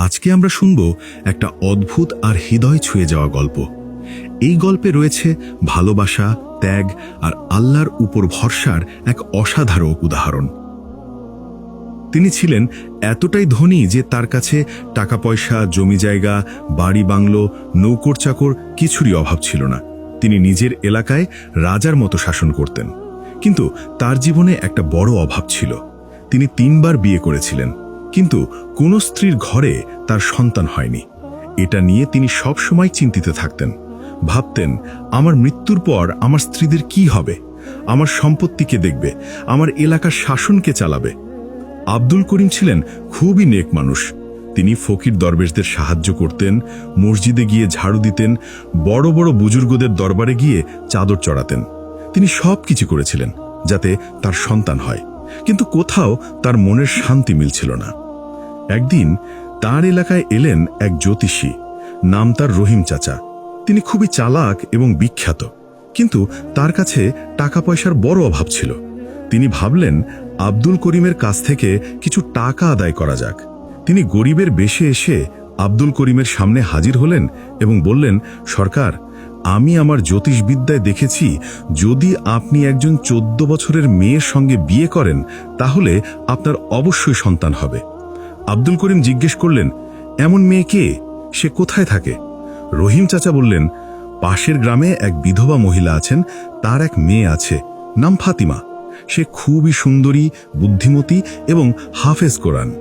আজকে আমরা শুনব একটা অদ্ভুত আর হৃদয় ছুঁয়ে যাওয়া গল্প। এই গল্পে রয়েছে ভালোবাসা, ত্যাগ আর আল্লাহর উপর ভরসার এক অসাধারণ উদাহরণ। তিনি ছিলেন এতটাই ধনী যে তার কাছে টাকা পয়সা জমি জায়গা, বাড়ি বাংলো নৌকর চাকর কিছুরই অভাব ছিল না। তিনি নিজের এলাকায় রাজার মতো শাসন করতেন। কিন্তু তার জীবনে একটা বড় অভাব ছিল। তিনি তিনবার বিয়ে করেছিলেন। কিন্তু কোনো স্ত্রীর ঘরে তার সন্তান হয়নি। এটা নিয়ে তিনি সব সময় চিন্তিত থাকতেন। ভাবতেন, আমার মৃত্যুর পর আমার স্ত্রীদের কি হবে? আমার সম্পত্তিকে দেখবে? আমার এলাকার শাসনকে চালাবে? আব্দুল করিম ছিলেন খুবই নেক মানুষ। তিনি ফকির দরবেশদের সাহায্য করতেন, মসজিদে গিয়ে ঝাড়ু দিতেন, বড় বড় বুজুর্গদের দরবারে গিয়ে চাদর চড়াতেন। তিনি সব কিছু করেছিলেন যাতে তার সন্তান হয়। কিন্তু কোথাও তার মনের শান্তি মিলছিল না। একদিন তার এলাকায় এলেন এক জ্যোতিষী, নাম তার রহিম চাচা। তিনি খুবই চালাক এবং বিখ্যাত, কিন্তু তার কাছে টাকা পয়সার বড় অভাব ছিল। তিনি ভাবলেন, আব্দুল করিমের কাছ থেকে কিছু টাকা আদায় করা যাক। তিনি গরিবের বেশে এসে আব্দুল করিমের সামনে হাজির হলেন এবং বললেন, সরকার, আমি আমার জ্যোতিষবিদ্যায় দেখেছি, যদি আপনি একজন চোদ্দ বছরের মেয়ের সঙ্গে বিয়ে করেন, তাহলে আপনার অবশ্যই সন্তান হবে। আব্দুল করিম জিজ্ঞেস করলেন, এমন মেয়ে কে? সে কোথায় থাকে? রহিম চাচা বললেন, পাশের গ্রামে এক বিধবা মহিলা আছেন, তার এক মেয়ে আছে, নাম ফাতিমা। সে খুবই সুন্দরী, বুদ্ধিমতী এবং হাফেজ কোরআন।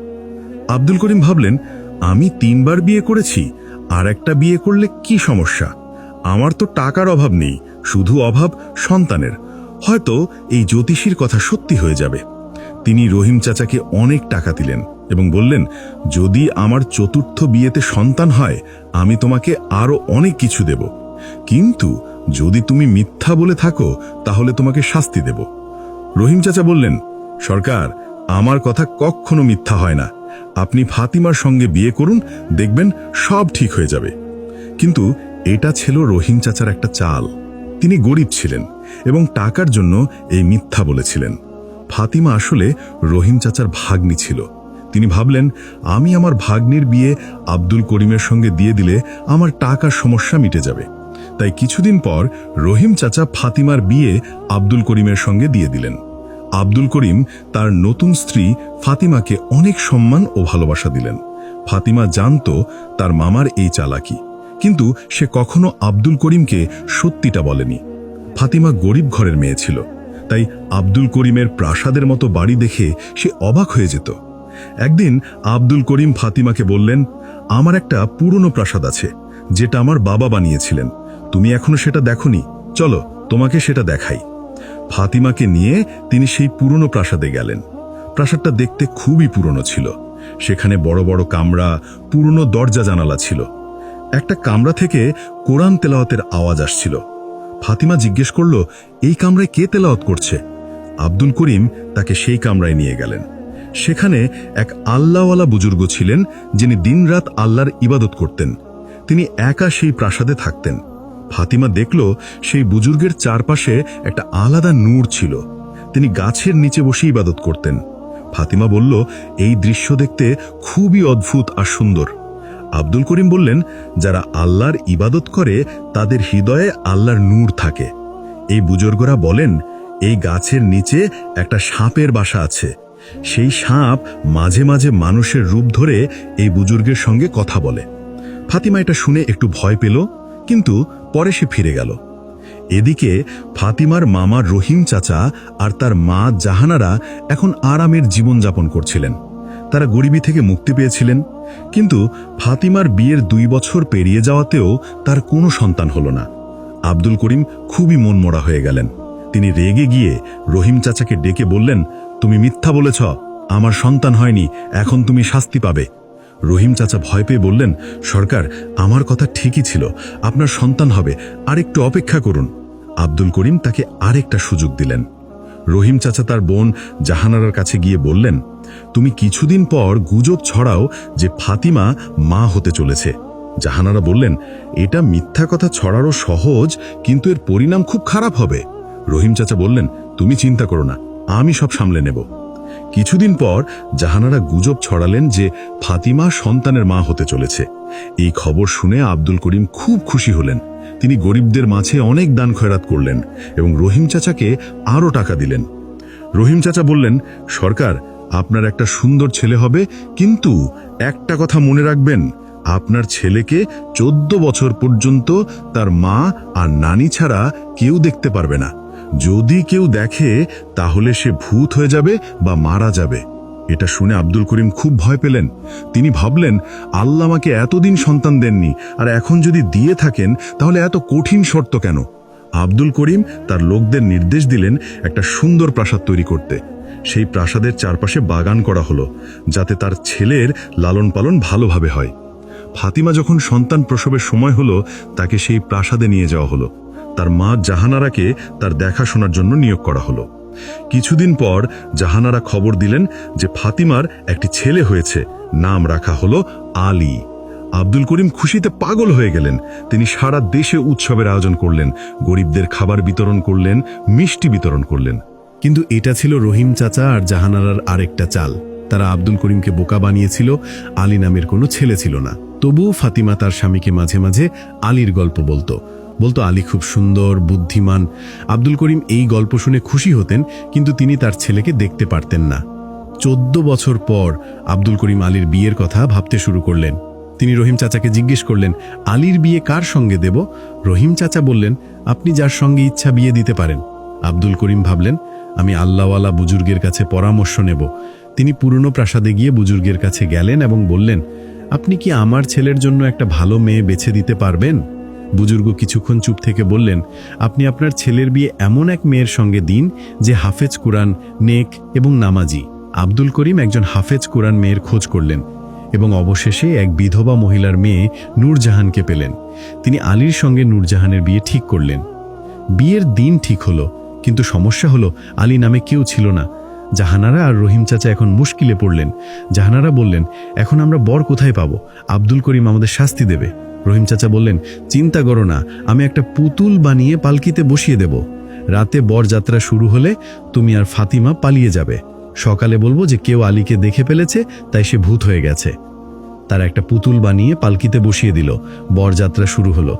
আব্দুল করিম ভাবলেন, আমি তিনবার বিয়ে করেছি, আর একটা বিয়ে করলে কি সমস্যা? আমার তো টাকার অভাব নেই, শুধু অভাব সন্তানের। হয়তো এই জ্যোতিষীর কথা সত্যি হয়ে যাবে। তিনি রহিম চাচাকে অনেক টাকা দিলেন। এবং বললেন, যদি আমার চতুর্থ বিয়েতে সন্তান হয়, আমি তোমাকে আরও অনেক কিছু দেব। কিন্তু যদি তুমি মিথ্যা বলে থাকো, তাহলে তোমাকে শাস্তি দেব। রহিম চাচা বললেন, সরকার, আমার কথা কখনো মিথ্যা হয় না। আপনি ফাতিমার সঙ্গে বিয়ে করুন, দেখবেন সব ঠিক হয়ে যাবে। কিন্তু এটা ছিল রহিম চাচার একটা চাল। তিনি গরিব ছিলেন এবং টাকার জন্য এই মিথ্যা বলেছিলেন। ফাতিমা আসলে রহিম চাচার ভাগ্নি ছিল। তিনি ভাবলেন, আমি আমার ভাগ্নির বিয়ে আব্দুল করিমের সঙ্গে দিয়ে দিলে আমার টাকার সমস্যা মিটে যাবে। তাই কিছুদিন পর রহিম চাচা ফাতিমার বিয়ে আব্দুল করিমের সঙ্গে দিয়ে দিলেন। আব্দুল করিম তার নতুন স্ত্রী ফাতিমাকে অনেক সম্মান ও ভালোবাসা দিলেন। ফাতিমা জানত তার মামার এই চালাকি। কিন্তু সে কখনো আব্দুল করিমকে সত্যিটা বলেনি। ফাতিমা গরিব ঘরের মেয়ে ছিল। তাই আব্দুল করিমের প্রাসাদের মতো বাড়ি দেখে সে অবাক হয়ে যেত। একদিন আব্দুল করিম ফাতিমাকে বললেন, আমার একটা পুরনো প্রাসাদ আছে, যেটা আমার বাবা বানিয়েছিলেন। তুমি এখনও সেটা দেখনি। চলো, তোমাকে সেটা দেখাই। ফাতিমাকে নিয়ে তিনি সেই পুরনো প্রাসাদে গেলেন। প্রাসাদটা দেখতে খুবই পুরনো ছিল। সেখানে বড় বড় কামরা, পুরনো দরজা জানালা ছিল। একটা কামরা থেকে কোরআন তেলাওয়াতের আওয়াজ আসছিল। ফাতিমা জিজ্ঞেস করল, এই কামরায় কে তেলাওয়াত করছে? আব্দুল করিম তাকে সেই কামরায় নিয়ে গেলেন। সেখানে এক আল্লাহওয়ালা বুজুর্গ ছিলেন, যিনি দিনরাত আল্লাহর ইবাদত করতেন। তিনি একা সেই প্রাসাদে থাকতেন। ফাতিমা দেখল সেই বুজুর্গের চারপাশে একটা আলাদা নূর ছিল। তিনি গাছের নিচে বসে ইবাদত করতেন। ফাতিমা বলল, এই দৃশ্য দেখতে খুবই অদ্ভুত আর সুন্দর। আব্দুল করিম বললেন, যারা আল্লাহর ইবাদত করে, তাদের হৃদয়ে আল্লাহর নূর থাকে। এই বুজুর্গরা বলেন, এই গাছের নিচে একটা সাপের বাসা আছে। সেই সাপ মাঝে মাঝে মানুষের রূপ ধরে এই বুজুর্গের সঙ্গে কথা বলে। ফাতিমা এটা শুনে একটু ভয় পেল, কিন্তু পরে সে ফিরে গেল। এদিকে ফাতিমার মামা রহিম চাচা আর তার মা জাহানারা এখন আরামের জীবনযাপন করছিলেন। তারা গরিবী থেকে মুক্তি পেয়েছিলেন, কিন্তু ফাতিমার বিয়ের দুই বছর পেরিয়ে যাওয়াতেও তার কোনো সন্তান হল না। আব্দুল করিম খুবই মনমরা হয়ে গেলেন। তিনি রেগে গিয়ে রহিম চাচাকে ডেকে বললেন তুমি মিথ্যা বলেছ, আমার সন্তান হয়নি, এখন তুমি শাস্তি পাবে। রহিম চাচা ভয় পেয়ে বললেন, সরকার, আমার কথা ঠিকই ছিল, আপনার সন্তান হবে, আরেকটু অপেক্ষা করুন। আব্দুল করিম তাকে আরেকটা সুযোগ দিলেন। রহিম চাচা তার বোন জাহানারার কাছে গিয়ে বললেন, তুমি কিছুদিন পর গুজব ছড়াও যে ফাতিমা মা হতে চলেছে। জাহানারা বললেন, এটা মিথ্যা কথা ছড়ারও সহজ, কিন্তু এর পরিণাম খুব খারাপ হবে। রহিম চাচা বললেন, তুমি চিন্তা করো না আমি সব সামলে নেব। কিছুদিন পর জাহানারা গুজব ছড়ালেন যে ফাতিমা সন্তানের মা হতে চলেছে। এই খবর শুনে আব্দুল করিম খুব খুশি হলেন। তিনি গরিবদের মাঝে অনেক দান খয়রাত করলেন এবং রহিম চাচাকে আরও টাকা দিলেন। রহিম চাচা বললেন, সরকার, আপনার একটা সুন্দর ছেলে হবে, কিন্তু একটা কথা মনে রাখবেন, আপনার ছেলেকে চোদ্দ বছর পর্যন্ত তার মা আর নানি ছাড়া কেউ দেখতে পারবে না। যদি কেউ দেখে, তাহলে সে ভূত হয়ে যাবে বা মারা যাবে। এটা শুনে আব্দুল করিম খুব ভয় পেলেন। তিনি ভাবলেন, আল্লাহ আমাকে এতদিন সন্তান দেননি, আর এখন যদি দিয়ে থাকেন, তাহলে এত কঠিন শর্ত কেন? আব্দুল করিম তার লোকদের নির্দেশ দিলেন একটা সুন্দর প্রাসাদ তৈরি করতে। সেই প্রাসাদের চারপাশে বাগান করা হলো, যাতে তার ছেলের লালন পালন ভালোভাবে হয়। ফাতিমা যখন সন্তান প্রসবের সময় হলো, তাকে সেই প্রাসাদে নিয়ে যাওয়া হলো। তার মা জাহানারাকে তার দেখাশোনার জন্য নিয়োগ করা হলো। কিছুদিন পর জাহানারা খবর দিলেন যে ফাতিমার একটি ছেলে হয়েছে, নাম রাখা হলো আলী। আব্দুল করিম খুশিতে পাগল হয়ে গেলেন। তিনি সারা দেশে উৎসবের আয়োজন করলেন, গরিবদের খাবার বিতরণ করলেন, মিষ্টি বিতরণ করলেন। কিন্তু এটা ছিল রহিম চাচা আর জাহানারার আরেকটা চাল। তারা আব্দুল করিমকে বোকা বানিয়েছিল, আলী নামের কোনো ছেলে ছিল না। তবুও ফাতিমা তার স্বামীকে মাঝে মাঝে আলীর গল্প বলতো। বলতো আলী খুব সুন্দর, বুদ্ধিমান। আব্দুল করিম এই গল্প শুনে খুশি হতেন, কিন্তু তিনি তার ছেলেকে দেখতে পারতেন না। চোদ্দ বছর পর আব্দুল করিম আলীর বিয়ের কথা ভাবতে শুরু করলেন। তিনি রহিম চাচাকে জিজ্ঞেস করলেন, আলীর বিয়ে কার সঙ্গে দেব? রহিম চাচা বললেন, আপনি যার সঙ্গে ইচ্ছা বিয়ে দিতে পারেন। আব্দুল করিম ভাবলেন, আমি আল্লাহওয়ালা বুজুর্গের কাছে পরামর্শ নেব। তিনি পুরনো প্রাসাদে গিয়ে বুজুর্গের কাছে গেলেন এবং বললেন, আপনি কি আমার ছেলের জন্য একটা ভালো মেয়ে বেছে দিতে পারবেন? বুজুর্গ কিছুক্ষণ চুপ থেকে বললেন, আপনি আপনার ছেলের বিয়ে এমন এক মেয়ের সঙ্গে দিন যে হাফেজ কুরআন, নেক এবং নামাজি। আব্দুল করিম একজন হাফেজ কুরআন মেয়ের খোঁজ করলেন এবং অবশেষে এক বিধবা মহিলার মেয়ে নূরজাহানকে পেলেন। তিনি আলীর সঙ্গে নূরজাহানের বিয়ে ঠিক করলেন। বিয়ের দিন ঠিক হলো, কিন্তু সমস্যা হলো আলী নামে কেউ ছিল না। জাহানারা আর রহিম চাচা এখন মুশকিলে পড়লেন। জাহানারা বললেন, এখন আমরা বর কোথায় পাবো? আব্দুল করিম আমাদের শাস্তি দেবে। রহিম চাচা বললেন, চিন্তা করো না, আমি একটা পুতুল বানিয়ে পালকিতে বসিয়ে দেব। রাতে বর যাত্রা শুরু হলে তুমি আর ফাতিমা পালিয়ে যাবে। সকালে বলব যে কেউ আলীকে দেখে ফেলেছে, তাই সে ভূত হয়ে গেছে। তার একটা পুতুল বানিয়ে পালকিতে বসিয়ে দিল। বরযাত্রা শুরু হলো।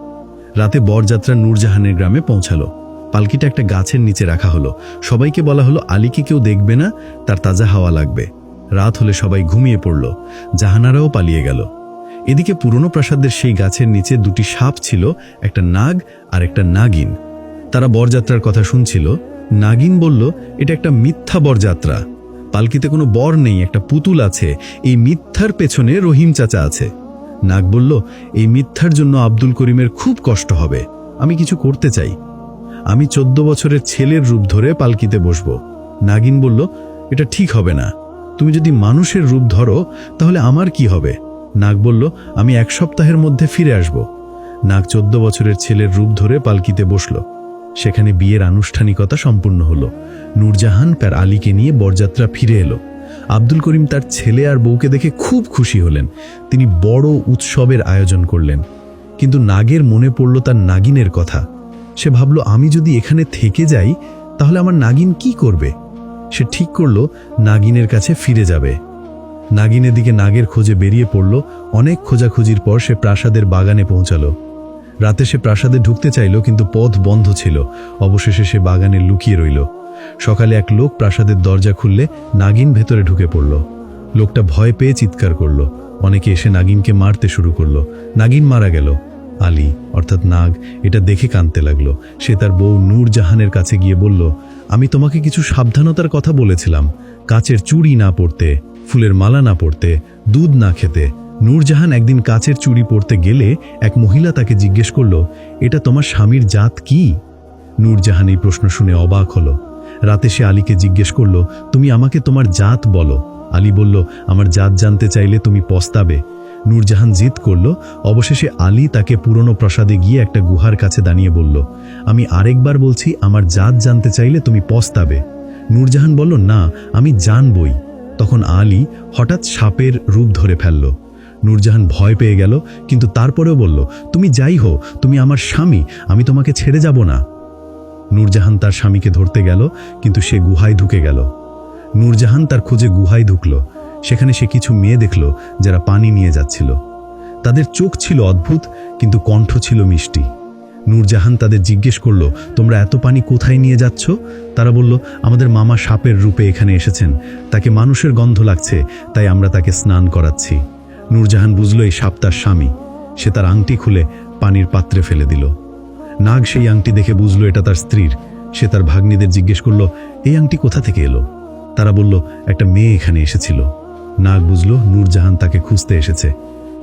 রাতে বরযাত্রা নূরজাহানের গ্রামে পৌঁছালো। পালকিটা একটা গাছের নিচে রাখা হলো। সবাইকে বলা হলো আলীকে কেউ দেখবে না? তার তাজা হাওয়া লাগবে। রাত হলে সবাই ঘুমিয়ে পড়ল। জাহানারাও পালিয়ে গেল। এদিকে পুরনো প্রাসাদের সেই গাছের নিচে দুটি সাপ ছিল, একটা নাগ আর একটা নাগিন। তারা বরযাত্রার কথা শুনছিল। নাগিন বলল, এটা একটা মিথ্যা বরযাত্রা। পালকিতে কোনো বর নেই, একটা পুতুল আছে। এই মিথ্যার পেছনে রহিম চাচা আছে। নাগ বলল, এই মিথ্যার জন্য আব্দুল করিমের খুব কষ্ট হবে। আমি কিছু করতে চাই। আমি চোদ্দ বছরের ছেলের রূপ ধরে পালকিতে বসব। নাগিন বলল, এটা ঠিক হবে না। তুমি যদি মানুষের রূপ ধরো, তাহলে আমার কি হবে? নাগ বলল, আমি এক সপ্তাহের মধ্যে ফিরে আসব। নাগ চোদ্দ বছরের ছেলের রূপ ধরে পালকিতে বসল। সেখানে বিয়ের আনুষ্ঠানিকতা সম্পূর্ণ হলো। নূরজাহান তার আলীকে নিয়ে বরযাত্রা ফিরে এলো। আব্দুল করিম তার ছেলে আর বউকে দেখে খুব খুশি হলেন। তিনি বড় উৎসবের আয়োজন করলেন। কিন্তু নাগের মনে পড়ল তার নাগিনের কথা। সে ভাবল, আমি যদি এখানে থেকে যাই, তাহলে আমার নাগিন কি করবে? সে ঠিক করল, নাগিনের কাছে ফিরে যাবে। নাগিনের দিকে নাগের খোঁজে বেরিয়ে পড়ল। অনেক খোঁজাখুঁজির পর সে প্রাসাদের বাগানে পৌঁছালো। রাতে সে প্রাসাদে ঢুকতে চাইল, কিন্তু পথ বন্ধ ছিল। অবশেষে সে বাগানে লুকিয়ে রইল। সকালে এক লোক প্রাসাদের দরজা খুললে নাগিন ভেতরে ঢুকে পড়ল। লোকটা ভয় পেয়ে চিৎকার করল। অনেকে এসে নাগিনকে মারতে শুরু করল। নাগিন মারা গেল। আলী, অর্থাৎ নাগ, এটা দেখে কাঁদতে লাগল। সে তার বউ নূরজাহানের কাছে গিয়ে বলল, আমি তোমাকে কিছু সাবধানতার কথা বলেছিলাম। কাচের চুড়ি না পড়তে ফুলের মালা না পড়তে, দুধ না খেতে, নূরজাহান একদিন কাচের চুড়ি পরতে গেলে এক মহিলা তাকে জিজ্ঞেস করল, এটা তোমার স্বামীর জাত কি? নূরজাহান এই প্রশ্ন শুনে অবাক হলো। রাতে সে আলীকে জিজ্ঞেস করল, তুমি আমাকে তোমার জাত বলো? আলী বলল, আমার জাত জানতে চাইলে তুমি পস্তাবে। নূরজাহান জিদ করল, অবশেষে আলী তাকে পুরনো প্রসাদে গিয়ে একটা গুহার কাছে দাঁড়িয়ে বলল, আমি আরেকবার বলছি, আমার জাত জানতে চাইলে তুমি পস্তাবে। নূরজাহান বলল, না, আমি জানবই। তখন আলী হঠাৎ সাপের রূপ ধরে ফেলল। নূরজাহান ভয় পেয়ে গেল, কিন্তু তারপরেও বলল, তুমি যাই হো তুমি আমার স্বামী, আমি তোমাকে ছেড়ে যাব না। নূরজাহান তার স্বামীকে ধরতে গেল, কিন্তু সে গুহায় ঢুকে গেল। নূরজাহান তার খোঁজে গুহায় ঢুকল। সেখানে সে কিছু মেয়ে দেখল, যারা পানি নিয়ে যাচ্ছিল। তাদের চোখ ছিল অদ্ভুত, কিন্তু কণ্ঠ ছিল মিষ্টি। নূরজাহান তাদের জিজ্ঞেস করল, তোমরা এত পানি কোথায় নিয়ে যাচ্ছ? তারা বলল, আমাদের মামা সাপের রূপে এখানে এসেছেন। তাকে মানুষের গন্ধ লাগছে, তাই আমরা তাকে স্নান করাচ্ছি। নূরজাহান বুঝলো, এই সাপ তার স্বামী। সে তার আংটি খুলে পানির পাত্রে ফেলে দিল। নাগ সেই আংটি দেখে বুঝলো, এটা তার স্ত্রীর। সে তার ভাগ্নিদের জিজ্ঞেস করল, এই আংটি কোথা থেকে এলো? তারা বলল, একটা মেয়ে এখানে এসেছিল। নাগ বুঝলো, নূরজাহান তাকে খুঁজতে এসেছে।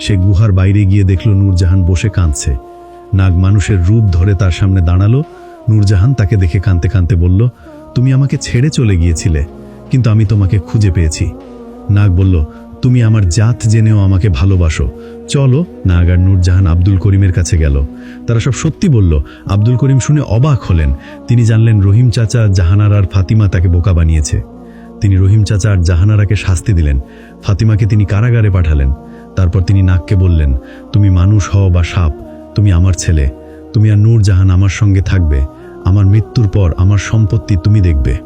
সে গুহার বাইরে গিয়ে দেখল, নূরজাহান বসে কাঁদছে। নাগ মানুষের রূপ ধরে তার সামনে দাঁড়াল। নূরজাহান তাকে দেখে কাঁদতে কাঁদতে বলল, তুমি আমাকে ছেড়ে চলে গিয়েছিলে, কিন্তু আমি তোমাকে খুঁজে পেয়েছি। নাগ বলল, তুমি আমার জাত জেনেও আমাকে ভালোবাসো। চলো। নাগ আর নূরজাহান আব্দুল করিমের কাছে গেল। তারা সব সত্যি বলল। আব্দুল করিম শুনে অবাক হলেন। তিনি জানলেন রহিম চাচা জাহানার আর ফাতিমা তাকে বোকা বানিয়েছে। তিনি রহিম চাচা আর জাহানারাকে শাস্তি দিলেন। ফাতিমাকে তিনি কারাগারে পাঠালেন। তারপর তিনি নাককে বললেন, তুমি মানুষ হও বা সাপ তুমি আমার ছেলে। তুমি আর নূর জাহান আমার সঙ্গে থাকবে। আমার মৃত্যুর পর আমার সম্পত্তি তুমি দেখবে।